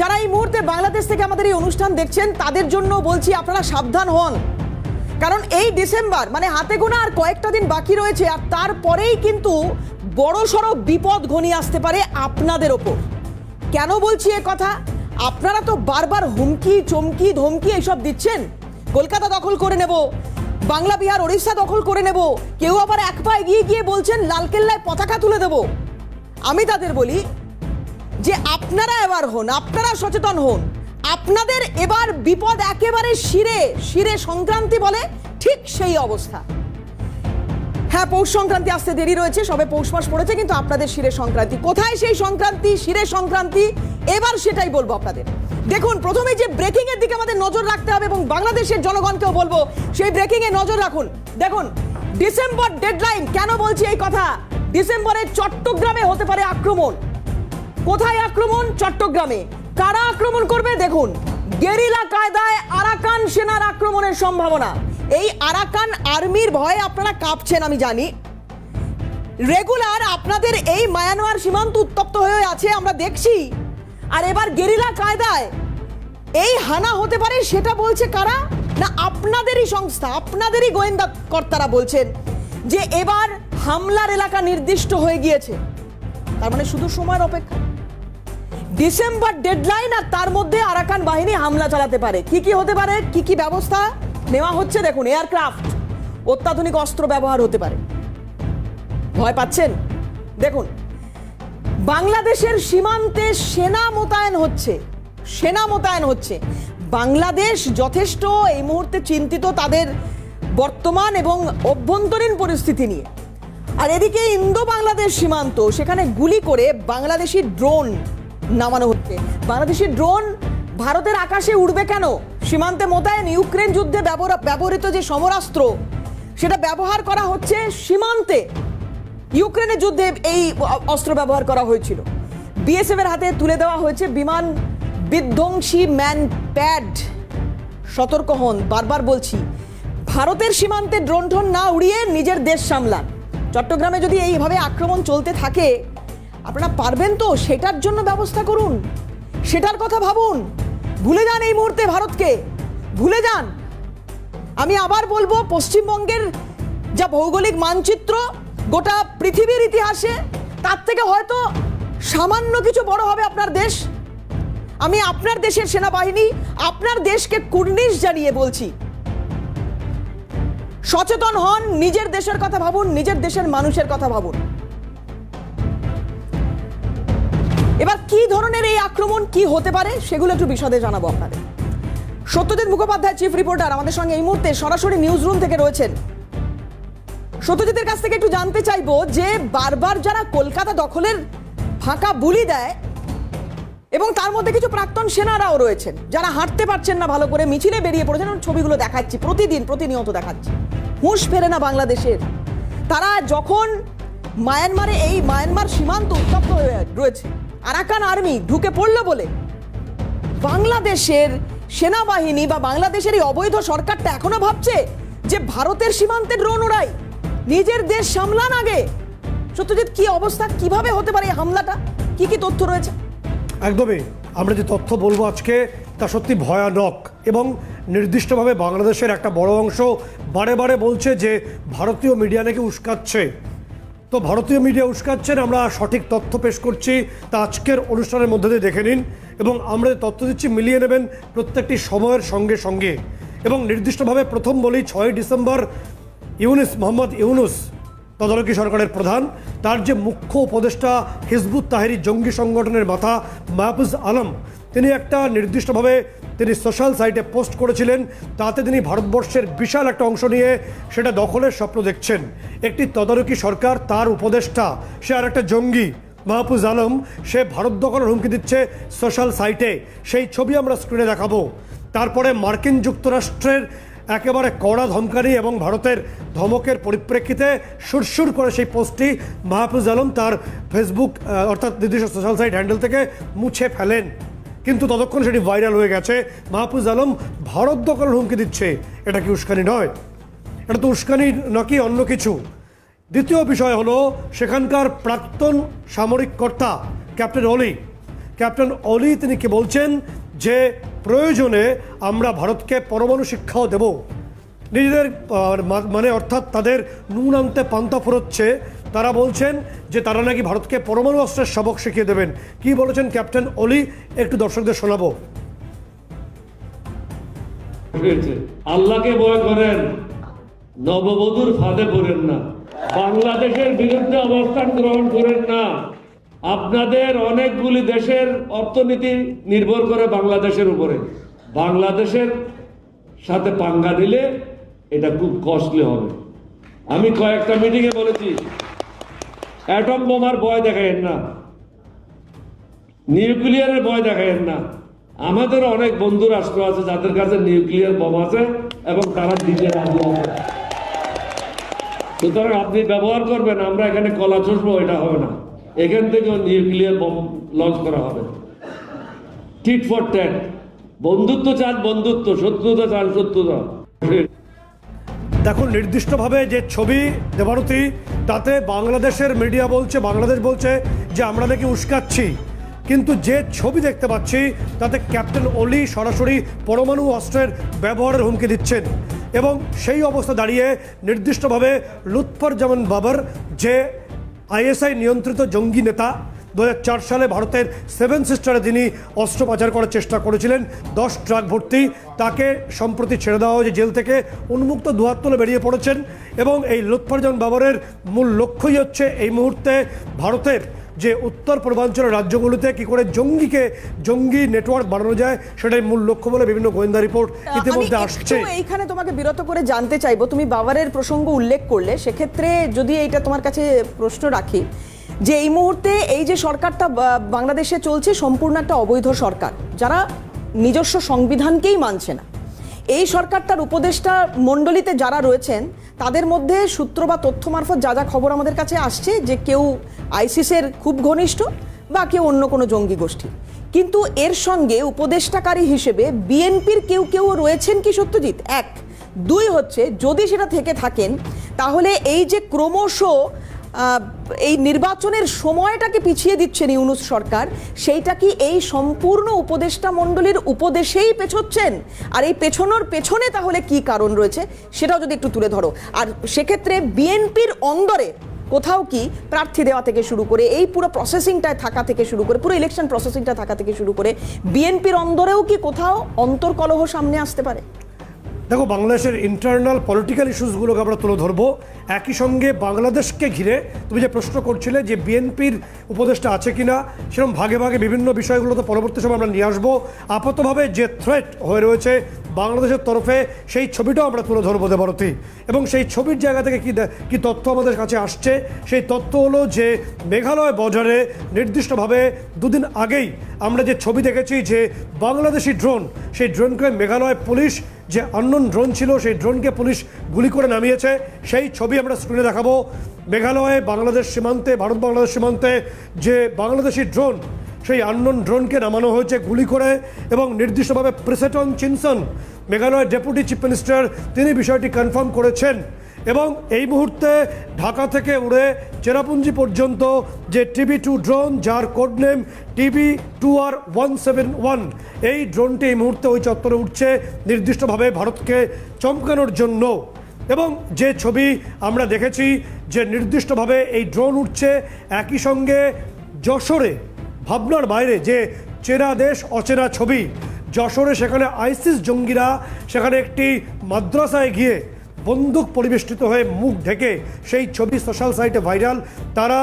যারা এই মুহূর্তে বাংলাদেশ থেকে আমাদের এই অনুষ্ঠান দেখছেন, তাদের জন্য বলছি আপনারা সাবধান হন। কারণ এই ডিসেম্বর মানে হাতে গোনা আর কয়েকটা দিন বাকি রয়েছে, আর তারপরেই কিন্তু বড় সড়ো বিপদ ঘনিয়ে আসতে পারে আপনাদের ওপর। কেন বলছি এ কথা? আপনারা তো বারবার হুমকি, চমকি, ধমকি এইসব দিচ্ছেন। কলকাতা দখল করে নেব, বাংলা, বিহার, ওড়িশা দখল করে নেব, কেউ আবার এক পা এগিয়ে গিয়ে বলছেন, লালকেল্লায় পতাকা তুলে দেব। আমি তাদের বলি যে আপনারা এবার হন, আপনারা সচেতন হন। আপনাদের এবার বিপদ একেবারে শিরে শিরে সংক্রান্তি বলে ঠিক সেই অবস্থা। হ্যাঁ পৌষ সংক্রান্তি আসতে দেরি রয়েছে, সবে পৌষ মাস পড়েছে, কিন্তু আপনাদের শিরে সংক্রান্তি। কোথায় সেই সংক্রান্তি, শিরে সংক্রান্তি? এবার সেটাই বলব আপনাদের। দেখুন, প্রথমে যে ব্রেকিং এর দিকে আমাদের নজর রাখতে হবে এবং বাংলাদেশের জনগণকেও বলব, সেই ব্রেকিং এ নজর রাখুন। দেখুন, ডিসেম্বর ডেডলাইন, কেন বলছি এই কথা? ডিসেম্বরে চট্টগ্রামে হতে পারে আক্রমণ। কোথায় আক্রমণ? চট্টগ্রামে। কারা আক্রমণ করবে? দেখুন, গেরিলা কায়দায় আরাকান সেনার আক্রমণের সম্ভাবনা। এই আরাকান আর্মির ভয়ে আপনারা কাঁপছেন, আমি জানি। রেগুলার আপনাদের এই মায়ানমার সীমান্ত উত্তপ্ত হয়ে আছে, আমরা দেখছি। আর এবার গেরিলা কায়দায় এই হানা হতে পারে, সেটা বলছে কারা? না, আপনাদেরই সংস্থা, আপনাদেরই গোয়েন্দা কর্তারা বলছেন যে এবার হামলার এলাকা নির্দিষ্ট হয়ে গিয়েছে। তার মানে শুধু সময়ের অপেক্ষা। ডিসেম্বর ডেডলাইন আর তার মধ্যে আরাকান বাহিনী হামলা চালাতে পারে। কি কি হতে পারে? কি কি ব্যবস্থা? নেওয়া হচ্ছে দেখুন, এয়ারক্রাফট। অত্যাধুনিক অস্ত্র ব্যবহার হতে পারে। ভয় পাচ্ছেন? দেখুন, বাংলাদেশের সীমান্তে সেনা মোতায়েন হচ্ছে। সেনা মোতায়েন হচ্ছে। বাংলাদেশ যথেষ্ট এই মুহূর্তে চিন্তিত তাদের বর্তমান এবং অভ্যন্তরীণ পরিস্থিতি নিয়ে। আর এদিকে ইন্দো বাংলাদেশ সীমান্ত, সেখানে গুলি করে বাংলাদেশি ড্রোন নামানো হচ্ছে। বাংলাদেশি ড্রোন ভারতের আকাশে উড়বে কেন? সীমান্তে মোতায়েন ইউক্রেন যুদ্ধে ব্যবহৃত যে সমরাস্ত্র, সেটা ব্যবহার করা হচ্ছে সীমান্তে। ইউক্রেনের যুদ্ধে এই অস্ত্র ব্যবহার করা হয়েছিল। বিএসএফ এর হাতে তুলে দেওয়া হয়েছে বিমান বিধ্বংসী ম্যান প্যাড সতর্ক হন, বারবার বলছি, ভারতের সীমান্তে ড্রোন ঠোন না উড়িয়ে নিজের দেশ সামলান। চট্টগ্রামে যদি এইভাবে আক্রমণ চলতে থাকে আপনারা পারবেন তো সেটার জন্য ব্যবস্থা করুন। সেটার কথা ভাবুন। ভুলে যান এই মুহূর্তে ভারতকে। ভুলে যান। আমি আবার বলব, পশ্চিমবঙ্গের যা ভৌগোলিক মানচিত্র, গোটা পৃথিবীর ইতিহাসে, তার থেকে হয়তো সামান্য কিছু বড় হবে আপনার দেশ। আমি আপনার দেশের সেনাবাহিনী, আপনার দেশকে কুর্নিশ জানিয়ে বলছি। সচেতন হন, নিজের দেশের কথা ভাবুন, নিজের দেশের মানুষের কথা ভাবুন। এবার কি ধরনের এই আক্রমণ কি হতে পারে সেগুলো একটু বিশদে জানাব আপনাদের। সত্যজিৎ মুখোপাধ্যায় চিফ রিপোর্টার আমাদের সঙ্গে এই মুহূর্তে সরাসরি নিউজ রুম থেকে রয়েছেন। সত্যজিতের কাছ থেকে একটু জানতে চাইব যে বারবার যারা কলকাতা দখলের ফাঁকা বুলি দেয় এবং তার মধ্যে কিছু প্রাক্তন সেনারাও রয়েছেন, যারা হাঁটতে পারছেন না ভালো করে, মিছিলে বেরিয়ে পড়েছেন ছবিগুলো দেখাচ্ছি, প্রতিদিন, প্রতিনিয়ত দেখাচ্ছি। হুঁশ ফেরে না বাংলাদেশের। তারা যখন মায়ানমারে, এই মায়ানমার সীমান্ত উত্তপ্ত হয়ে রয়েছে আরাকান আর্মি ঢুকে পড়ল বলে। বাংলাদেশের সেনাবাহিনী বা বাংলাদেশের এই অবৈধ সরকারটা এখনও ভাবছে যে ভারতের সীমান্তে ড্রোন ওড়াই, নিজের দেশ সামলান আগে। সত্যজিৎ, কি অবস্থা? কীভাবে হতে পারে হামলাটা? কি কি তথ্য রয়েছে? একদমই। আমরা যে তথ্য বলব আজকে, তা সত্যি ভয়ানক এবং নির্দিষ্টভাবে বাংলাদেশের একটা বড় অংশ বারে বারে বলছে যে ভারতীয় মিডিয়া নাকি উস্কাচ্ছে। তো ভারতীয় মিডিয়া উস্কাচ্ছেন, আমরা সঠিক তথ্য পেশ করছি, তা আজকের অনুষ্ঠানের মধ্যে দিয়ে দেখে নিন এবং আমরা যে তথ্য দিচ্ছি মিলিয়ে নেবেন প্রত্যেকটি সময়ের সঙ্গে সঙ্গে। এবং নির্দিষ্টভাবে প্রথম বলি ছয় ডিসেম্বর ইউনুস, মোহাম্মদ ইউনুস, তদারকি সরকারের প্রধান। তার যে মুখ্য উপদেষ্টা হিজবুত তাহেরি জঙ্গি সংগঠনের মাথা মাহফুজ আলম তিনি একটা নির্দিষ্টভাবে তিনি সোশ্যাল সাইটে পোস্ট করেছিলেন, তাতে তিনি ভারতবর্ষের বিশাল একটা অংশ নিয়ে সেটা দখলের স্বপ্ন দেখছেন। একটি তদারকি সরকার, তার উপদেষ্টা, সে আর একটা জঙ্গি, মাহফুজ আলম, সে ভারত দখলের হুমকি দিচ্ছে সোশ্যাল সাইটে। সেই ছবি আমরা স্ক্রিনে দেখাবো। তারপরে মার্কিন যুক্তরাষ্ট্রের একেবারে কড়া ধমকানি এবং ভারতের ধমকের পরিপ্রেক্ষিতে সুরসুর করে সেই পোস্টটি মাহফুজ আলম তার ফেসবুক অর্থাৎ নির্দিষ্ট সোশ্যাল সাইট হ্যান্ডেল থেকে মুছে ফেলেন। কিন্তু ততক্ষণ সেটি ভাইরাল হয়ে গেছে। মাহফুজ আলম ভারত দখলের হুমকি দিচ্ছে। এটা কি উস্কানি নয়? এটা তো উস্কানি নাকি অন্য কিছু? দ্বিতীয় বিষয় হলো, সেখানকার প্রাক্তন সামরিক কর্তা ক্যাপ্টেন অলি। ক্যাপ্টেন অলি তিনি কি বলছেন? যে প্রয়োজনে আমরা ভারতকে পরমাণু শিক্ষাও দেব। নিজেদের মানে অর্থাৎ তাদের নুন আনতে পান্তা ফুরোচ্ছে তারা বলছেন যে তারা নাকি ভারতকে পরমাণু অস্ত্রের সবক শিখিয়ে দেবেন। কি বলেছেন ক্যাপ্টেন অলি একটু দর্শকদের শোনাবো। আল্লাহকে ভয় করেন। নববধূর ফাঁদে পড়েন না। বাংলাদেশের বিরুদ্ধে অবস্থান গ্রহণ করেন না। আপনাদের অনেকগুলি দেশের অর্থনীতি নির্ভর করে বাংলাদেশের উপরে। বাংলাদেশের সাথে পাঙ্গা দিলে এটা খুব কস্টলি হবে। আমি কয়েকটা মিটিংয়ে বলেছি। অ্যাটম বোমার ভয় দেখায়েন না। নিউক্লিয়ারের ভয় দেখায়েন না। আমাদের অনেক বন্ধু রাষ্ট্র আছে যাদের কাছে নিউক্লিয়ার বোম আছে এবং তারা দিতে রাজি আছে সুতরাং আপনি ব্যবহার করবেন, আমরা এখানে কলা চষবো, এটা হবে না। এখান থেকেও নিউক্লিয়ার বোম লঞ্চ করা হবে। টিট ফর ট্যাট বন্ধুত্ব চান বন্ধুত্ব, শত্রুতা চান শত্রুতা। দেখুন, নির্দিষ্টভাবে যে ছবি দেবারতী, তাতে বাংলাদেশের মিডিয়া বলছে, বাংলাদেশ বলছে যে আমরা নাকি উস্কাচ্ছি। কিন্তু যে ছবি দেখতে পাচ্ছি, তাতে ক্যাপ্টেন অলি সরাসরি পরমাণু অস্ত্রের ব্যবহারের হুমকি দিচ্ছেন। এবং সেই অবস্থা দাঁড়িয়ে নির্দিষ্টভাবে লুৎফর জামান বাবর, যে আইএসআই নিয়ন্ত্রিত জঙ্গি নেতা দু হাজার চার সালে ভারতের সেভেন সিস্টারে তিনি অস্ত্র পাচার করার চেষ্টা করেছিলেন। দশ ট্রাক ভর্তি। তাকে সম্প্রতি ছেড়ে দেওয়া হয়েছে জেল থেকে। উন্মুক্ত দুহাত তুলে বেরিয়ে পড়েছেন এবং এই লুৎফরজন বাবরের মূল লক্ষ্যই হচ্ছে এই মুহূর্তে ভারতের যে উত্তর পূর্বাঞ্চলের রাজ্যগুলোতে কি করে জঙ্গিকে জঙ্গি নেটওয়ার্ক বানানো যায় সেটাই মূল লক্ষ্য বলে বিভিন্ন গোয়েন্দা রিপোর্ট ইতিমধ্যে আসছে। এইখানে তোমাকে বিরত করে জানতে চাইব। তুমি বাবারের প্রসঙ্গ উল্লেখ করলে। সেক্ষেত্রে যদি এইটা তোমার কাছে প্রশ্ন রাখি যে এই মুহূর্তে এই যে সরকারটা বাংলাদেশে চলছে সম্পূর্ণ একটা অবৈধ সরকার, যারা নিজস্ব সংবিধানকেই মানছে না। এই সরকারটার উপদেষ্টা মণ্ডলীতে যারা রয়েছেন, তাদের মধ্যে সূত্র বা তথ্য মারফত যা যা খবর আমাদের কাছে আসছে, যে কেউ আইসিসের খুব ঘনিষ্ঠ বা কেউ অন্য কোনো জঙ্গি গোষ্ঠী। কিন্তু এর সঙ্গে উপদেষ্টাকারী হিসেবে বিএনপির কেউ কেউ রয়েছেন কি সত্যজিৎ? এক। দুই হচ্ছে, যদি সেটা থেকে থাকেন, তাহলে এই যে ক্রমশ এই নির্বাচনের সময়টাকে পিছিয়ে দিচ্ছেন ইউনুস সরকার। সেইটা কি এই সম্পূর্ণ উপদেষ্টা মণ্ডলীর উপদেশেই পেছোচ্ছেন? আর এই পেছনোর পেছনে তাহলে কি কারণ রয়েছে, সেটাও যদি একটু তুলে ধরো। আর সেক্ষেত্রে বিএনপির অন্দরে কোথাও কি প্রার্থী দেওয়া থেকে শুরু করে, এই পুরো প্রসেসিংটায় থাকা থেকে শুরু করে, পুরো ইলেকশন প্রসেসিংটা থাকা থেকে শুরু করে, বিএনপির অন্দরেও কি কোথাও অন্তর্কলহ সামনে আসতে পারে? দেখো, বাংলাদেশের ইন্টারনাল পলিটিক্যাল ইস্যুসগুলোকে আমরা তুলে ধরবো। একই সঙ্গে বাংলাদেশকে ঘিরে তুমি যে প্রশ্ন করছিলে যে বিএনপির উপদেষ্টা আছে কিনা, সেরকম ভাগে ভাগে বিভিন্ন বিষয়গুলো তো পরবর্তী সময় আমরা নিয়ে আসব। আপাতভাবে যে থ্রেট হয়ে রয়েছে বাংলাদেশের তরফে, সেই ছবিটাও আমরা তুলে ধরবো দেবরতী। এবং সেই ছবির জায়গা থেকে কী কী তথ্য আমাদের কাছে আসছে, সেই তথ্য হলো যে মেঘালয় বর্ডারে নির্দিষ্টভাবে দুদিন আগেই আমরা যে ছবি দেখেছি যে বাংলাদেশি ড্রোন সেই ড্রোনকে মেঘালয় পুলিশ যে অন্যন ড্রোন ছিল, সেই ড্রোনকে পুলিশ গুলি করে নামিয়েছে। সেই ছবি আমরা স্ক্রিনে দেখাবো। মেঘালয়ে, বাংলাদেশ সীমান্তে, ভারত, বাংলাদেশ সীমান্তে যে বাংলাদেশি ড্রোন, সেই আননোন ড্রোনকে নামানো হয়েছে গুলি করে এবং নির্দিষ্টভাবে প্রেসেটন চিনসন, মেঘালয়ের ডেপুটি চিফ মিনিস্টার, তিনি বিষয়টি কনফার্ম করেছেন। এবং এই মুহূর্তে ঢাকা থেকে উড়ে চেরাপুঞ্জি পর্যন্ত যে টিভি টু ড্রোন, যার কোড নেম টিভি টু আর ওয়ান সেভেন ওয়ান, এই ড্রোনটি এই মুহূর্তে ওই চত্বরে উঠছে নির্দিষ্টভাবে ভারতকে চমকানোর জন্য। এবং যে ছবি আমরা দেখেছি যে নির্দিষ্টভাবে এই ড্রোন উঠছে, একই সঙ্গে যশোরে, ভাবনার বাইরে যে চেনা দেশ অচেনা ছবি, যশোরে সেখানে আইসিস জঙ্গিরা, সেখানে একটি মাদ্রাসায় গিয়ে বন্দুক পরিবেষ্টিত হয়ে মুখ ঢেকে সেই ছবি সোশ্যাল সাইটে ভাইরাল তারা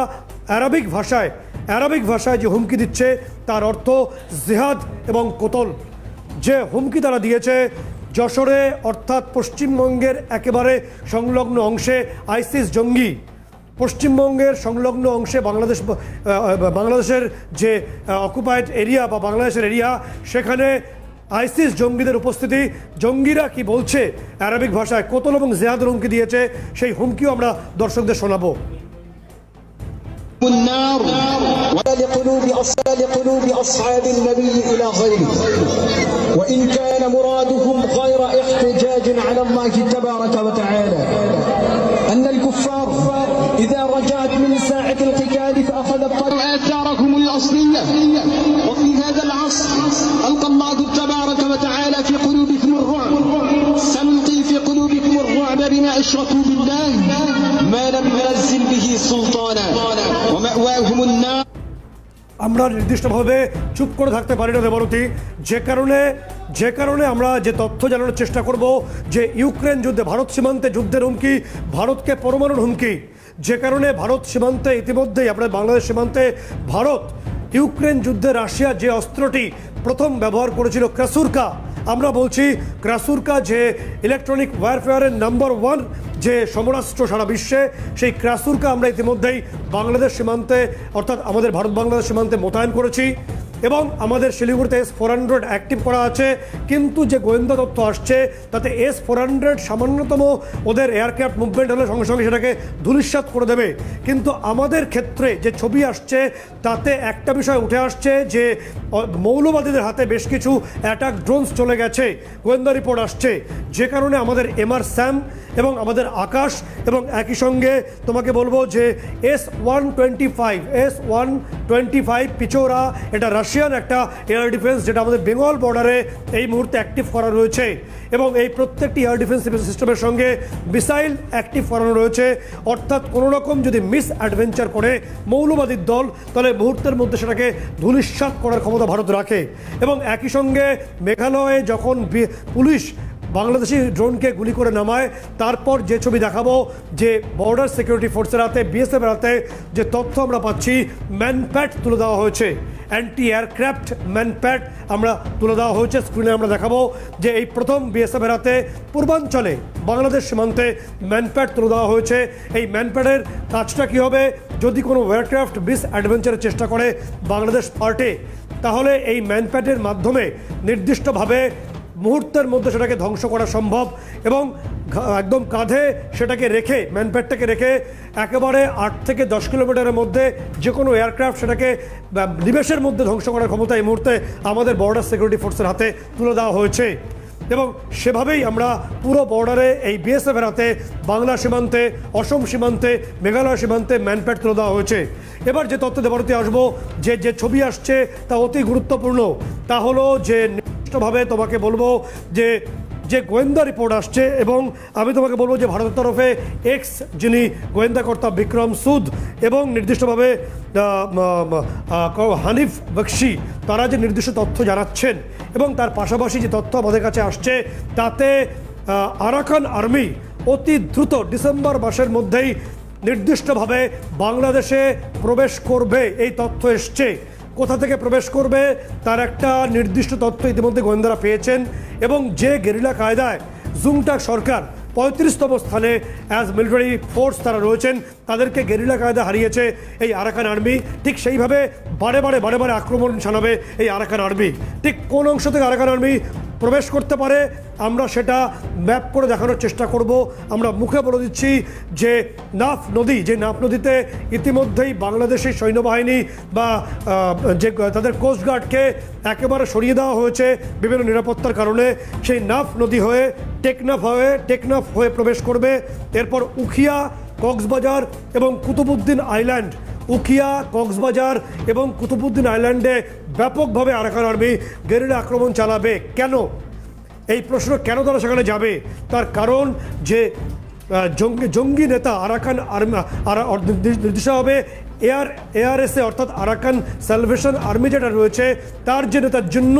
অ্যারাবিক ভাষায় অ্যারাবিক ভাষায় যে হুমকি দিচ্ছে, তার অর্থ জেহাদ এবং কোতল। যে হুমকি তারা দিয়েছে, যশোরে অর্থাৎ পশ্চিমবঙ্গের একেবারে সংলগ্ন অংশে আইসিস জঙ্গি। পশ্চিমবঙ্গের সংলগ্ন অংশে বাংলাদেশ বাংলাদেশের যে অকুপাইড এরিয়া বা বাংলাদেশের এরিয়া সেখানে আইসিস জঙ্গিদের উপস্থিতি জঙ্গিরা কি বলছে অ্যারাবিক ভাষায় কোতল এবং জেহাদের হুমকি দিয়েছে সেই হুমকিও আমরা দর্শকদের শোনাবো النار ولا لقلوب أصحاب لقلوب أصحاب النبي إلى غيره وإن كان مرادهم غير احتجاج على الله تبارك وتعالى أن الكفار إذا رجعت من ساعة القتال فأخذت طريق آثارهم الأصلية أشركوا بالله ما لم ينزل به سلطانا ومأواهم النار আমরা নির্দিষ্টভাবে চুপ করে থাকতে পারি না দেবরতী যে কারণে যে কারণে আমরা যে তথ্য জানানোর চেষ্টা করব যে ইউক্রেন যুদ্ধে ভারত সীমান্তে যুদ্ধের হুমকি ভারতকে পরমাণুর হুমকি যে কারণে ভারত সীমান্তে ইতিমধ্যেই আপনার বাংলাদেশ সীমান্তে ভারত ইউক্রেন যুদ্ধে রাশিয়া যে অস্ত্রটি প্রথম ব্যবহার করেছিল ক্রাসুরকা আমরা বলছি ক্রাসুরকা যে ইলেকট্রনিক ওয়ারফেয়ারের নাম্বার ওয়ান যে সমরাষ্ট্র সারা বিশ্বে, সেই ক্রাসুরকা আমরা ইতিমধ্যেই বাংলাদেশ সীমান্তে, অর্থাৎ আমাদের ভারত বাংলাদেশ সীমান্তে মোতায়েন করেছি। এবং আমাদের শিলিগুড়িতে এস ফোর হান্ড্রেড অ্যাক্টিভ করা আছে। কিন্তু যে গোয়েন্দা তথ্য আসছে, তাতে এস ফোর হান্ড্রেড সামান্যতম ওদের এয়ারক্রাফট মুভমেন্ট হলে সঙ্গে সঙ্গে সেটাকে ধূলিসাৎ করে দেবে। কিন্তু আমাদের ক্ষেত্রে যে ছবি আসছে, তাতে একটা বিষয় উঠে আসছে যে মৌলবাদীদের হাতে বেশ কিছু অ্যাটাক ড্রোনস চলে গেছে। গোয়েন্দা রিপোর্ট আসছে। যে কারণে আমাদের এমআর স্যাম এবং আমাদের আকাশ এবং একই সঙ্গে তোমাকে বলব যে S one twenty five S one twenty five Pechora এটা রাশিয়ান একটা এয়ার ডিফেন্স যেটা আমাদের বেঙ্গল বর্ডারে এই মুহূর্তে অ্যাক্টিভ করা রয়েছে। এবং এই প্রত্যেকটি এয়ার ডিফেন্স সিস্টেমের সঙ্গে মিসাইল অ্যাক্টিভ করানো রয়েছে। অর্থাৎ কোনো রকম যদি মিস অ্যাডভেঞ্চার করে মৌলবাদীর দল, তাহলে মুহূর্তের মধ্যে সেটাকে ধূলিসাৎ করার ক্ষমতা ভারত রাখে। এবং একই সঙ্গে মেঘালয়ে যখন পুলিশ বাংলাদেশি ড্রোনকে গুলি করে নামায়। তারপর যে ছবি দেখাবো, যে বর্ডার সিকিউরিটি ফোর্সের হাতে বিএসএফের হাতে যে তথ্য আমরা পাচ্ছি ম্যানপ্যাড তুলে দেওয়া হয়েছে। অ্যান্টি এয়ারক্রাফট ম্যানপ্যাড আমরা তুলে দেওয়া হয়েছে। স্ক্রিনে আমরা দেখাবো যে এই প্রথম বিএসএফের হাতে পূর্বাঞ্চলে, বাংলাদেশ সীমান্তে ম্যানপ্যাড তুলে দেওয়া হয়েছে। এই ম্যানপ্যাডের কাজটা কী হবে? যদি কোনো এয়ারক্রাফট বিস অ্যাডভেঞ্চারের চেষ্টা করে বাংলাদেশ পার্টে তাহলে এই ম্যানপ্যাডের মাধ্যমে নির্দিষ্টভাবে মুহূর্তের মধ্যে সেটাকে ধ্বংস করা সম্ভব এবং একদম কাঁধে সেটাকে রেখে, ম্যানপ্যাডটাকে রেখে একেবারে আট থেকে দশ কিলোমিটারের মধ্যে যে কোনো এয়ারক্রাফট সেটাকে নিমেষের মধ্যে ধ্বংস করার ক্ষমতা এই মুহূর্তে আমাদের বর্ডার সিকিউরিটি ফোর্সের হাতে তুলে দেওয়া হয়েছে। এবং সেভাবেই আমরা পুরো বর্ডারে এই বিএসএফের হাতে বাংলা সীমান্তে, অসম সীমান্তে, মেঘালয় সীমান্তে ম্যানপ্যাড তুলে দেওয়া হয়েছে। এবার যে তথ্য দেবারতে আসব, যে যে ছবি আসছে তা অতি গুরুত্বপূর্ণ। তা হলো যে নির্দিষ্টভাবে তোমাকে বলব যে যে গোয়েন্দা রিপোর্ট আসছে এবং আমি তোমাকে বলব যে ভারতের তরফে এক্স যিনি গোয়েন্দা কর্তা বিক্রম সুদ এবং নির্দিষ্টভাবে হানিফ বক্সি, তারা যে নির্দিষ্ট তথ্য জানাচ্ছেন এবং তার পাশাপাশি যে তথ্য আমাদের কাছে আসছে, তাতে আরাকান আর্মি অতি দ্রুত ডিসেম্বর মাসের মধ্যেই নির্দিষ্টভাবে বাংলাদেশে প্রবেশ করবে, এই তথ্য এসছে। কোথা থেকে প্রবেশ করবে তার একটা নির্দিষ্ট তথ্য ইতিমধ্যে গোয়েন্দারা পেয়েছেন এবং যে গেরিলা কায়দায় জুমটাক সরকার পঁয়ত্রিশতম স্থানে অ্যাজ মিলিটারি ফোর্স তারা রয়েছেন, তাদেরকে গেরিলা কায়দা হারিয়েছে এই আরাকান আর্মি ঠিক সেইভাবে বারে বারে বারে বারে আক্রমণ শানাবে এই আরাকান আর্মি ঠিক কোন অংশ থেকে আরাকান আর্মি প্রবেশ করতে পারে, আমরা সেটা ম্যাপ করে দেখানোর চেষ্টা করব। আমরা মুখে বলে দিচ্ছি যে নাফ নদী, যে নাফ নদীতে ইতিমধ্যেই বাংলাদেশি সৈন্যবাহিনী বা যে তাদের কোস্টগার্ডকে একেবারে সরিয়ে দেওয়া হয়েছে বিভিন্ন নিরাপত্তার কারণে। সেই নাফ নদী হয়ে টেকনাফ হয়ে টেকনাফ হয়ে প্রবেশ করবে। এরপর উখিয়া, কক্সবাজার এবং কুতুবুদ্দিন আইল্যান্ড। উখিয়া, কক্সবাজার এবং কুতুবুদ্দিন আইল্যান্ডে ব্যাপকভাবে আরাকান আর্মি গেরিলা আক্রমণ চালাবে। কেন? এই প্রশ্ন কেন তারা সেখানে যাবে? তার কারণ যে জঙ্গি জঙ্গি নেতা আরাকান আর্মি নির্দিষ্ট হবে, এয়ার এআরএসএ অর্থাৎ আরাকান স্যালভেশন আর্মি যেটা রয়েছে, তার যে নেতার জন্য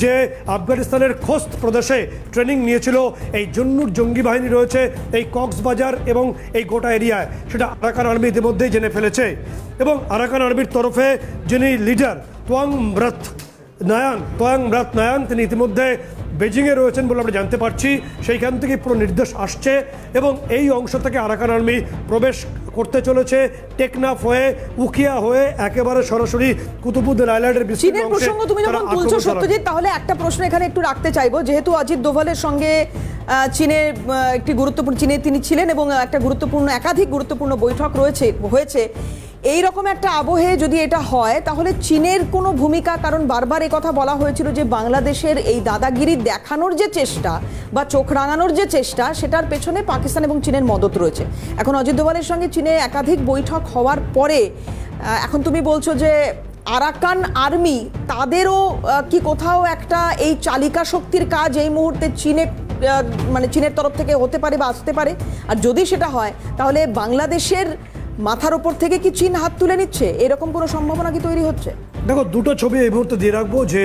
যে আফগানিস্তানের খোস্ত প্রদেশে ট্রেনিং নিয়েছিল, এই জন্নুর জঙ্গি বাহিনী রয়েছে এই কক্সবাজার এবং এই গোটা এরিয়ায়। সেটা আরাকান আর্মি ইতিমধ্যেই জেনে ফেলেছে। এবং আরাকান আর্মির তরফে যিনি লিডার তোয়াং ব্রথ নায়াং তোয়াং ব্রাত নায়াং তিনি ইতিমধ্যে বেজিংয়ে রয়েছেন বলে আমরা জানতে পারছি। সেইখান থেকে পুরো নির্দেশ আসছে এবং এই অংশ থেকে আরাকান আর্মি প্রবেশ করতে চলেছে টেকনাফ হয়ে উখিয়া হয়ে একেবারে সরাসরি কুতুবুদ্দিন আইল্যান্ডের চীনের প্রসঙ্গ তুমি যখন তুলছো সত্যজিৎ তাহলে একটা প্রশ্ন এখানে একটু রাখতে চাইব। যেহেতু অজিত দোভালের সঙ্গে চীনের একটি গুরুত্বপূর্ণ চীনে তিনি ছিলেন এবং একটা গুরুত্বপূর্ণ একাধিক গুরুত্বপূর্ণ বৈঠক রয়েছে হয়েছে। এই রকম একটা আবহে যদি এটা হয় তাহলে চীনের কোনো ভূমিকা কারণ বারবার এই কথা বলা হয়েছিল যে বাংলাদেশের এই দাদাগিরি দেখানোর যে চেষ্টা বা চোখ রাঙানোর যে চেষ্টা সেটার পেছনে পাকিস্তান এবং চীনের মদত রয়েছে। এখন অজিত দোভালের সঙ্গে চীনে একাধিক বৈঠক হওয়ার পরে এখন তুমি বলছো যে আরাকান আর্মি, তাদেরও কি কোথাও একটা এই চালিকা শক্তির কাজ এই মুহূর্তে চীনে মানে চীনের তরফ থেকে হতে পারে বা আসতে পারে? আর যদি সেটা হয়, তাহলে বাংলাদেশের মাথার ওপর থেকে কি চীন হাত তুলে নিচ্ছে? এরকম কোনো সম্ভাবনা কি তৈরি হচ্ছে? দেখো, দুটো ছবি এই মুহূর্তে দিয়ে রাখব যে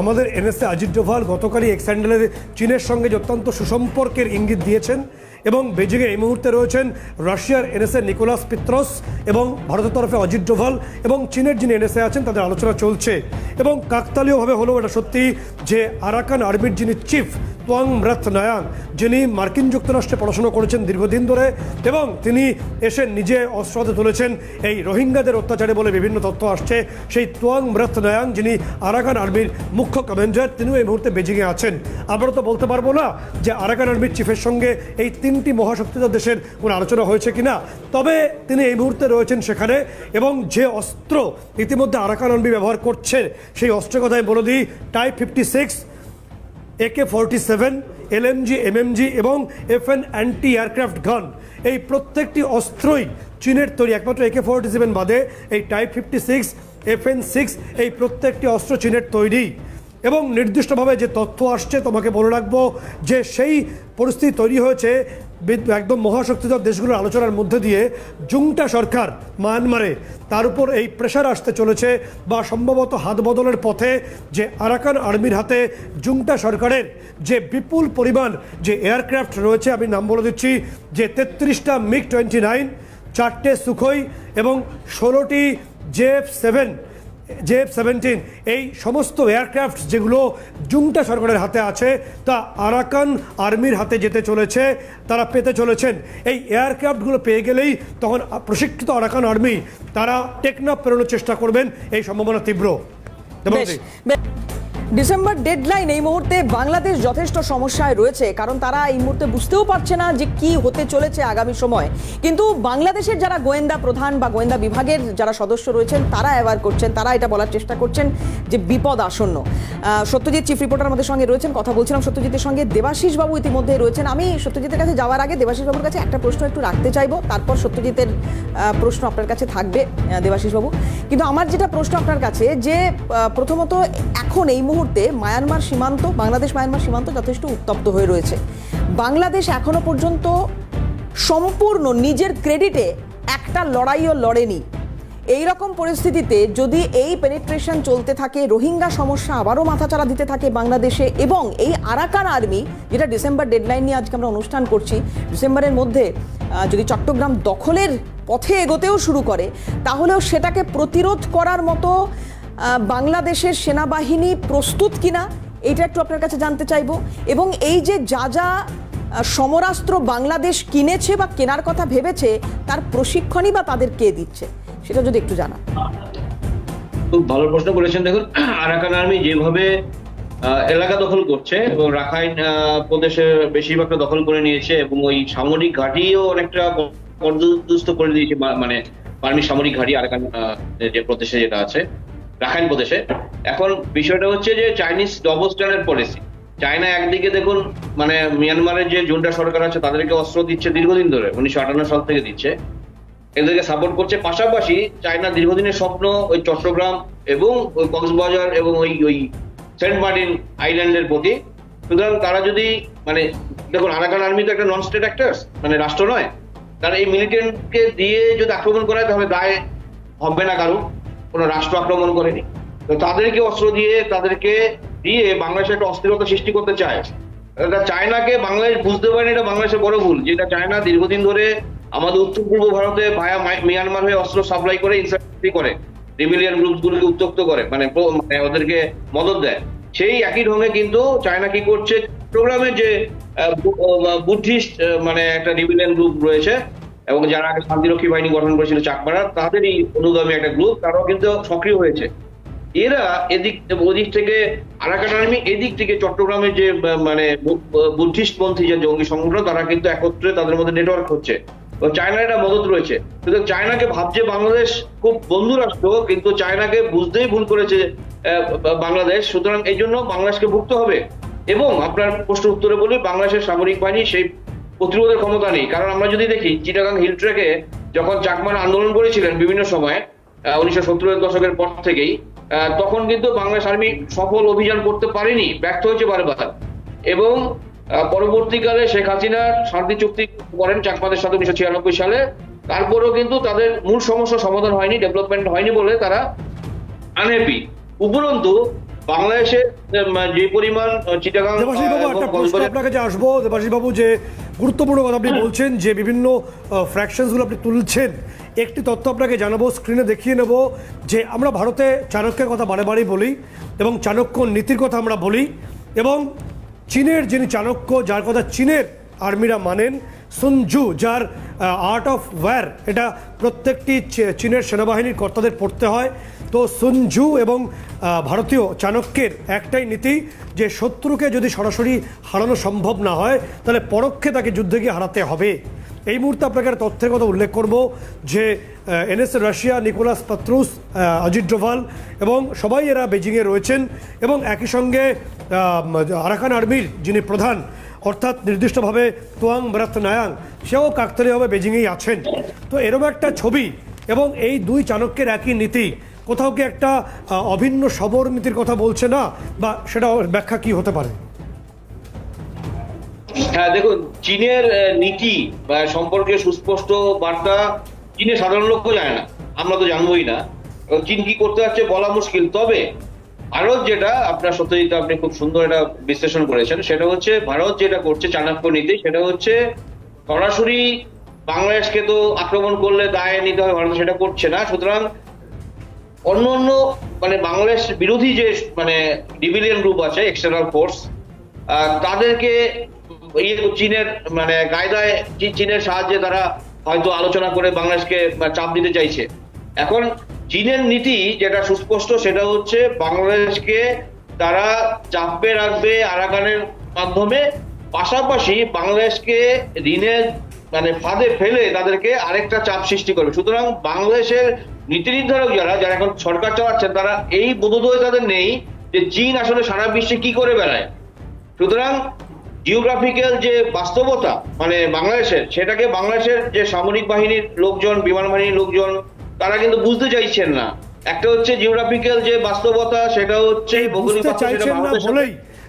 আমাদের এনএসএ অজিত ডোভাল গতকালই এক্স চীনের সঙ্গে যে অত্যন্ত সুসম্পর্কের ইঙ্গিত দিয়েছেন এবং বেজিংয়ে এই মুহূর্তে রয়েছেন রাশিয়ার এনএসএ নিকোলাস পিত্রস এবং ভারতের তরফে অজিত ডোভাল এবং চীনের যিনি এনএসএ আছেন, তাদের আলোচনা চলছে। এবং কাকতালীয়ভাবে হলেও এটা সত্যি যে আরাকান আর্মির যিনি চিফ তোয়াং ম্রাথ নায়াং যিনি মার্কিন যুক্তরাষ্ট্রে পড়াশোনা করেছেন দীর্ঘদিন ধরে এবং তিনি এসে নিজে অস্ত্র তুলেছেন। এই রোহিঙ্গাদের অত্যাচারে বলে বিভিন্ন তথ্য আসছে। সেই তোয়াং ম্রাথ নায়াং যিনি আরাকান আর্মির মুখ্য কমান্ডার, তিনিও এই মুহূর্তে বেজিংয়ে আছেন। আমরা তো বলতে পারব না যে আরাকান আর্মির চিফের সঙ্গে এই তিনটি মহাশক্তিধর দেশের কোনো আলোচনা হয়েছে কিনা। তবে তিনি এই মুহূর্তে রয়েছেন সেখানে এবং যে অস্ত্র ইতিমধ্যে আরাকান আর্মি ব্যবহার করছে, সেই অস্ত্রের কথাই বলে দিই। Type fifty six AK forty seven LMG MMG এবং এফএন অ্যান্টি এয়ারক্রাফট গান এই প্রত্যেকটি অস্ত্রই চীনের তৈরি। একমাত্র একে ফোরটি সেভেন বাদে এই type fifty six FN six এই প্রত্যেকটি অস্ত্র চীনের তৈরি। এবং নির্দিষ্টভাবে যে তথ্য আসছে তোমাকে বলে রাখব যে সেই পরিস্থিতি তৈরি হয়েছে একদম মহাশক্তিধর দেশগুলোর আলোচনার মধ্যে দিয়ে জুংটা সরকার মায়ানমারে তার উপর এই প্রেশার আসতে চলেছে বা সম্ভবত হাত বদলের পথে যে আরাকান আর্মির হাতে জুংটা সরকারের যে বিপুল পরিমাণ যে এয়ারক্রাফট রয়েছে, আমি নাম বলে দিচ্ছি, যে তেত্রিশটা মিগ টোয়েন্টি নাইন চারটে সুখই এবং ষোলোটি জেএফ সেভেন জেএফ সেভেন্টিন এই সমস্ত এয়ারক্রাফট যেগুলো জুমটা সরকারের হাতে আছে তা আরাকান আর্মির হাতে যেতে চলেছে তারা পেতে চলেছেন। এই এয়ারক্রাফটগুলো পেয়ে গেলেই তখন প্রশিক্ষিত আরাকান আর্মি তারা টেকনাফ পেরোনোর চেষ্টা করবেন এই সম্ভাবনা তীব্র। ডিসেম্বর ডেডলাইন এই মুহূর্তে বাংলাদেশ যথেষ্ট সমস্যায় রয়েছে, কারণ তারা এই মুহূর্তে বুঝতেও পারছে না যে কি হতে চলেছে আগামী সময়। কিন্তু বাংলাদেশের যারা গোয়েন্দা প্রধান বা গোয়েন্দা বিভাগের যারা সদস্য রয়েছেন, তারা অ্যাওয়ার করছেন, তারা এটা বলার চেষ্টা করছেন যে বিপদ আসন্ন। সত্যজিৎ চিফ রিপোর্টার আমাদের সঙ্গে রয়েছেন, কথা বলছিলাম সত্যজিতের সঙ্গে। দেবাশিস বাবু ইতিমধ্যে রয়েছেন। আমি সত্যজিতের কাছে যাওয়ার আগে দেবাশিস বাবুর কাছে একটা প্রশ্ন একটু রাখতে চাইব, তারপর সত্যজিতের প্রশ্ন আপনার কাছে থাকবে দেবাশিস বাবু। কিন্তু আমার যেটা প্রশ্ন আপনার কাছে, যে প্রথমত এখন এই মুহূর্তে মায়ানমার সীমান্ত, বাংলাদেশ মায়ানমার সীমান্ত যথেষ্ট উত্তপ্ত হয়ে রয়েছে। বাংলাদেশ এখনও পর্যন্ত সম্পূর্ণ নিজের ক্রেডিটে একটা লড়াইও লড়েনি। এই রকম পরিস্থিতিতে যদি এই পেনিট্রেশন চলতে থাকে, রোহিঙ্গা সমস্যা আবারও মাথাচাড়া দিতে থাকে বাংলাদেশে এবং এই আরাকান আর্মি যেটা ডিসেম্বর ডেডলাইন নিয়ে আজকে আমরা অনুষ্ঠান করছি, ডিসেম্বরের মধ্যে যদি চট্টগ্রাম দখলের পথে এগোতেও শুরু করে, তাহলেও সেটাকে প্রতিরোধ করার মতো বাংলাদেশের সেনাবাহিনী প্রস্তুত কিনা এটা একটু আপনার কাছে জানতে চাইব। এবং এই যে যা যা সমরাস্ত্র বাংলাদেশ কিনেছে বা কেনার কথা ভেবেছে, তার প্রশিক্ষণই বা তাদের কে দিচ্ছে, সেটা যদি একটু জানান। খুব ভালো প্রশ্ন করেছেন। দেখুন, আরাকান আর্মি যেভাবে এলাকা দখল করছে এবং রাখাইন প্রদেশে বেশিরভাগটা দখল করে নিয়েছে এবং ওই সামরিক ঘাটিও অনেকটা পর্যদুস্ত করে দিয়েছে মানে আর্মি সামরিক ঘাটি আরাকান যে প্রদেশে যেটা আছে। রাখাইন প্রদেশে। এখন বিষয়টা হচ্ছে যে Chinese double standard policy China একদিকে দেখুন মানে মিয়ানমারের যে জুনটা সরকার আছে, তাদেরকে অস্ত্র দিচ্ছে দীর্ঘদিন ধরে, উনিশশো আটান্ন সাল থেকে দিচ্ছে। এদেরকে সাপোর্ট করছে। পাশাপাশি চায়না দীর্ঘদিনের স্বপ্ন ওই চট্টগ্রাম এবং ওই কক্সবাজার এবং ওই ওই সেন্ট মার্টিন আইল্যান্ডের প্রতি। সুতরাং তারা যদি মানে দেখুন, আরাকান আর্মি তো একটা নন স্টেট অ্যাক্টার্স মানে রাষ্ট্র নয়। তারা এই মিলিটেন্টকে দিয়ে যদি আক্রমণ করায়, তাহলে দায় হবে না কারও কোনো রাষ্ট্র আক্রমণ করেনি। তো তাদেরকে অস্ত্র দিয়ে, তাদেরকে দিয়ে বাংলাদেশে একটা অস্থিরতা সৃষ্টি করতে চায়। চায়নাকে বাংলাদেশ বুঝতে পারেনি, এটা বাংলাদেশের বড় ভুল। যেটা চায়না দীর্ঘদিন ধরে আমাদের উত্তর পূর্ব ভারতে ভায়া মিয়ানমার হয়ে অস্ত্র সাপ্লাই করে ইনসার্টি করে রিবিলিয়ান গ্রুপ গুলোকে উত্তক্ত করে মানে মানে ওদেরকে মদত দেয়। সেই একই ঢঙ্গে কিন্তু চায়না কি করছে? প্রোগ্রামে যে বুদ্ধিস্ট মানে একটা রিবিলিয়ান গ্রুপ রয়েছে এবং যারা আগে শান্তিরক্ষী বাহিনী গঠন করেছিল চাকমারা, তাদেরই অনুগামী একটা গ্রুপ তারাও কিন্তু সক্রিয় হয়েছে। এরা এদিক ওদিক থেকে আরাকান আর্মি, এদিক থেকে চট্টগ্রামের যে মানে বুদ্ধিস্ট পন্থী যে জঙ্গি সংগঠন তারা কিন্তু একত্রে তাদের মধ্যে নেটওয়ার্ক হচ্ছে। চায়নার একটা মদত রয়েছে। কিন্তু চায়নাকে ভাবছে বাংলাদেশ খুব বন্ধু রাষ্ট্র, কিন্তু চায়নাকে বুঝতেই ভুল করেছে বাংলাদেশ। সুতরাং এই জন্য বাংলাদেশকে ভুগতে হবে। এবং আপনার প্রশ্ন উত্তরে বলি, বাংলাদেশের সামরিক বাহিনী সেই প্রতিরোধের ক্ষমতা নেই। কারণ আমরা যদি দেখি চিটাগাং হিল ট্রেকে যখন চাকমারা আন্দোলন করেছিলেন বিভিন্ন সময় উনিশশো সত্তরের দশকের পর থেকেই তখন কিন্তু বাংলাদেশ আর্মি সফল অভিযান করতে পারেনি ব্যর্থ হয়েছে বারবার। এবং পরবর্তীকালে শেখ হাসিনা শান্তি চুক্তি করেন চাকমাদের সাথে উনিশশো ছিয়ানব্বই সালে। তারপরেও কিন্তু তাদের মূল সমস্যা সমাধান হয়নি ডেভেলপমেন্ট হয়নি বলে তারা আনহ্যাপি উপরন্তু বাংলাদেশে যে পরিমাণ চিটাগাং আপনার কাছে আসব। দেবাশিস বাবু যে গুরুত্বপূর্ণ কথা আপনি বলছেন যে বিভিন্ন ফ্র্যাকশনসগুলো আপনি তুলছেন। একটি তথ্য আপনাকে জানাব স্ক্রিনে দেখিয়ে নেব যে আমরা ভারতে চাণক্যের কথা বারে বারেই বলি এবং চাণক্য নীতির কথা আমরা বলি এবং চীনের যিনি চাণক্য, যার কথা চীনের আর্মিরা মানেন সুনজু যার আর্ট অফ ওয়্যার এটা প্রত্যেকটি চীনের সেনাবাহিনীর কর্তাদের পড়তে হয়। তো সুনজু এবং ভারতীয় চাণক্যের একটাই নীতি যে শত্রুকে যদি সরাসরি হারানো সম্ভব না হয়, তাহলে পরোক্ষে তাকে যুদ্ধে গিয়ে হারাতে হবে। এই মুহূর্তে আপনাকে একটা তথ্যের কথা উল্লেখ করব যে NS Russia, Nicholas Patrushev Ajit Doval এবং সবাই এরা বেজিংয়ে রয়েছেন এবং একই সঙ্গে আরাকান আর্মির যিনি প্রধান, অর্থাৎ নির্দিষ্টভাবে তোয়াং ব্রাত নায়াং সেও কাকতালীয়ভাবে বেজিংয়েই আছেন। তো এরকম একটা ছবি এবং এই দুই চাণক্যের একই নীতি। কোথাও কি একটা অভিন্ন সবর নীতির কথা বলছে না? বা সেটা ব্যাখ্যা কি হতে পারে? হ্যাঁ দেখুন, চীনের নীতি বা সম্পর্কে সুস্পষ্ট বার্তা চীনে সাধারণ লোকও জানে না। আমরা তো জানবোই না। চীন কি করতে যাচ্ছে বলা মুশকিল। তবে ভারত যেটা, আপনার সত্যজিৎ, আপনি খুব সুন্দর এটা বিশ্লেষণ করেছেন, সেটা হচ্ছে ভারত যেটা করছে চাণক্য নীতি, সেটা হচ্ছে সরাসরি বাংলাদেশকে তো আক্রমণ করলে দায় নিতে হবে, ভারত সেটা করছে না। সুতরাং অন্য অন্য মানে বাংলাদেশ বিরোধী যে মানে ডিভিলিয়ান গ্রুপ আছে এক্সটার্নাল ফোর্স তাদেরকে ইয়ে চীনের মানে কায়দায় চীনের সাহায্যে তারা হয়তো আলোচনা করে বাংলাদেশকে চাপ দিতে চাইছে। এখন চীনের নীতি যেটা সুস্পষ্ট, সেটা হচ্ছে বাংলাদেশকে তারা চাপে রাখবে আরাকানের মাধ্যমে, পাশাপাশি বাংলাদেশকে ঋণের মানে ফাঁদে ফেলে তাদেরকে আরেকটা চাপ সৃষ্টি করবে। সুতরাং বাংলাদেশের নীতি নির্ধারক যারা যারা এখন সরকার চালাচ্ছেন তারা এই বোধোদয় তাদের নেই যে চীন আসলে সারা বিশ্বে কি করে বেড়ায়। সুতরাং জিওগ্রাফিক্যাল যে বাস্তবতা মানে বাংলাদেশের সেটাকে বাংলাদেশের যে সামরিক বাহিনীর লোকজন বিমান বাহিনীর লোকজন তারা কিন্তু বুঝতে চাইছেন না। একটা হচ্ছে জিওগ্রাফিক্যাল যে বাস্তবতা সেটা হচ্ছে ভৌগোলিক বাস্তবতা,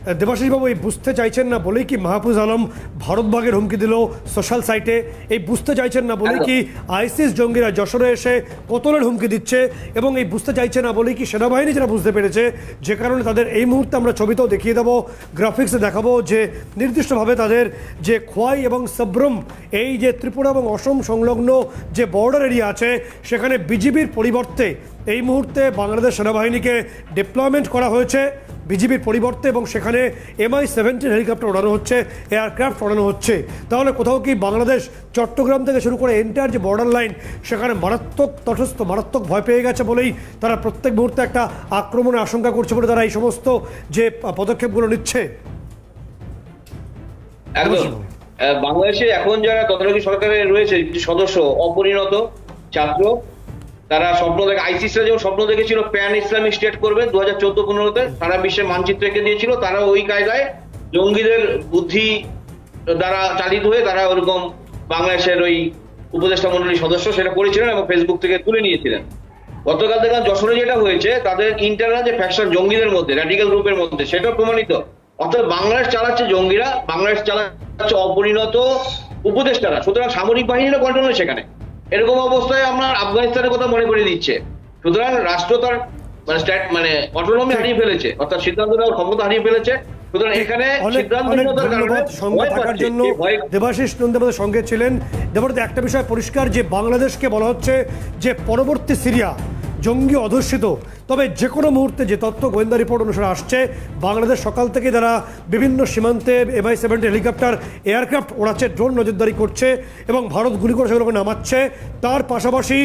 সেটা চাইছেন না ভারতের সাথে- বলেই দেবাশিস বাবু এই বুঝতে চাইছেন না বলেই কি মাহফুজ আলম ভারতবাগের হুমকি দিল সোশ্যাল সাইটে? এই বুঝতে চাইছেন না বলেই কি আইসিস জঙ্গিরা যশোরে এসে কতলের হুমকি দিচ্ছে এবং এই বুঝতে চাইছে না বলেই কি সেনাবাহিনী যারা বুঝতে পেরেছে, যে কারণে তাদের এই মুহূর্তে আমরা ছবিতেও দেখিয়ে দেবো, গ্রাফিক্সে দেখাবো যে নির্দিষ্টভাবে তাদের যে খোয়াই এবং সব্রম, এই যে ত্রিপুরা এবং অসম সংলগ্ন যে বর্ডার এরিয়া আছে, সেখানে বিজিবির পরিবর্তে এই মুহূর্তে বাংলাদেশ সেনাবাহিনীকে ডিপ্লয়মেন্ট করা হয়েছে। বিজিবির পরিবর্তে এবং সেখানে এমআই সেভেন্টিন হেলিকপ্টার ওড়ানো হচ্ছে এয়ারক্রাফট ওড়ানো হচ্ছে। তাহলে কোথাও কি বাংলাদেশ চট্টগ্রাম থেকে শুরু করে এন্টার যে বর্ডার লাইন সেখানে মারাত্মক তটস্থ মারাত্মক ভয় পেয়ে গেছে বলেই তারা প্রত্যেক মুহূর্তে একটা আক্রমণের আশঙ্কা করছে বলে তারা এই সমস্ত যে পদক্ষেপগুলো নিচ্ছে। একদম। বাংলাদেশে এখন যারা তদারকি সরকারে রয়েছে সদস্য অপরিণত ছাত্র তারা স্বপ্ন দেখে আইসিসরা যেমন স্বপ্ন দেখেছিল প্যান ইসলামিক স্টেট করবে দু হাজার চোদ্দ পনেরোতে সারা বিশ্বে মানচিত্র এঁকে দিয়েছিল, তারা ওই কায়দায় জঙ্গিদের বুদ্ধি দ্বারা চালিত হয়ে তারা ওরকম বাংলাদেশের ওই উপদেষ্টা মন্ডলীর সদস্য সেটা করেছিলেন এবং ফেসবুক থেকে তুলে নিয়েছিলেন। গতকাল দেখলাম যশোরে যেটা হয়েছে, তাদের ইন্টারনাল যে ফ্যাকশন জঙ্গিদের মধ্যে র্যাডিক্যাল গ্রুপের মধ্যে সেটা প্রমাণিত। অর্থাৎ বাংলাদেশ চালাচ্ছে জঙ্গিরা, বাংলাদেশ চালাচ্ছে অপরিণত উপদেষ্টারা। সুতরাং সামরিক বাহিনীরও কন্ট্রোল সেখানে এরকম অবস্থায় আমরা আফগানিস্তানের কথা মনে করে দিচ্ছে। সুতরাং রাষ্ট্র তার মানে স্ট্যাট মানে অটোনমি হারিয়ে ফেলেছে। অর্থাৎ সিদ্ধান্ত নেওয়ার ক্ষমতা হারিয়ে ফেলেছে। সুতরাং এখানে সিদ্ধান্ত সঙ্গে থাকার জন্য দেবাশিস নন্দী আমাদের সঙ্গে ছিলেন। দেবরত একটা বিষয় পরিষ্কার যে বাংলাদেশকে বলা হচ্ছে যে পরবর্তী সিরিয়া জঙ্গি অধুষ্ঠিত তবে যে কোনো মুহূর্তে যে তথ্য গোয়েন্দা রিপোর্ট অনুসারে আসছে, বাংলাদেশ সকাল থেকে তারা বিভিন্ন সীমান্তে এমআই সেভেন্টি হেলিকপ্টার, এয়ারক্রাফট ওড়াচ্ছে, ড্রোন নজরদারি করছে এবং ভারত গুলি করে সেগুলোকে নামাচ্ছে, তার পাশাপাশি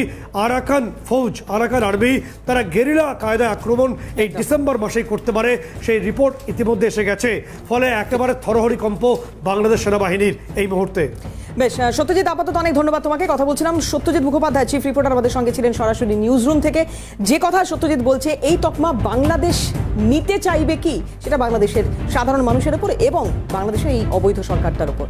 আরাকান ফৌজ, আরাকান আর্মি, তারা গেরিলা কায়দায় আক্রমণ এই ডিসেম্বর মাসেই করতে পারে, সেই রিপোর্ট ইতিমধ্যে এসে গেছে। ফলে একেবারে থরহরি কম্প বাংলাদেশ সেনাবাহিনীর এই মুহূর্তে। বেশ সত্যজিৎ, আপাতত অনেক ধন্যবাদ তোমাকে। কথা বলছিলাম সত্যজিৎ মুখোপাধ্যায় চিফ রিপোর্টার আমাদের সঙ্গে ছিলেন সরাসরি নিউজ রুম থেকে। যে কথা সত্যজিৎ বলছে, এই তকমা বাংলাদেশ নিতে চাইবে কি? সেটা বাংলাদেশের সাধারণ মানুষের উপর এবং বাংলাদেশের এই অবৈধ সরকারটার উপর।